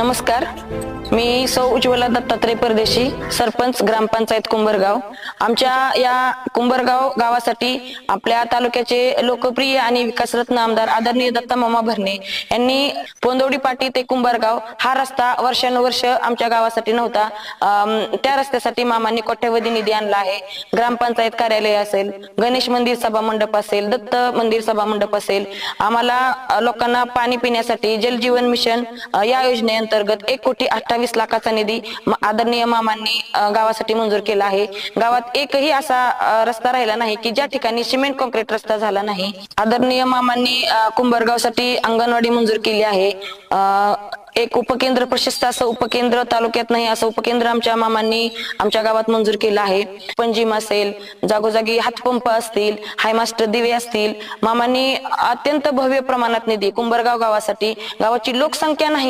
नमस्कार. मी सौ उज्ज्वला दत्तात्रय परदेशी सरपंच ग्रामपंचायत कुंभरगाव. आमच्या या कुंभरगाव गावासाठी आपल्या तालुक्याचे लोकप्रिय आणि विकासरत्न आमदार आदरणीय दत्ता मामा भरणे यांनी पोंदवडी पाटी ते कुंभरगाव हा रस्ता वर्षानुवर्ष आमच्या गावासाठी नव्हता. त्या रस्त्यासाठी मामांनी कोट्यवधी निधी आणला आहे. ग्रामपंचायत कार्यालय असेल गणेश मंदिर सभा मंडप असेल दत्त मंदिर सभा मंडप असेल आम्हाला लोकांना पाणी पिण्यासाठी जलजीवन मिशन या योजनेत योजनेअंतर्गत एक कोटी अठ्ठावीस लाखाचा निधी आदरणीय मामांनी गावासाठी मंजूर केला आहे. गावात एकही असा रस्ता राहिला नाही की ज्या ठिकाणी सिमेंट कॉन्क्रीट रस्ता झाला नाही. आदरणीय मामांनी कुंभरगावसाठी अंगणवाडी मंजूर केली आहे. एक उपकेंद्र प्रशस्त असं उपकेंद्र तालुक्यात नाही असं उपकेंद्र आमच्या मामांनी आमच्या गावात मंजूर केलं आहे. पंजिम असेल जागोजागी हातपंप असतील हायमास्टर दिवे असतील मामांनी अत्यंत भव्य प्रमाणात निधी कुंभरगाव गावासाठी गावाची लोकसंख्या नाही.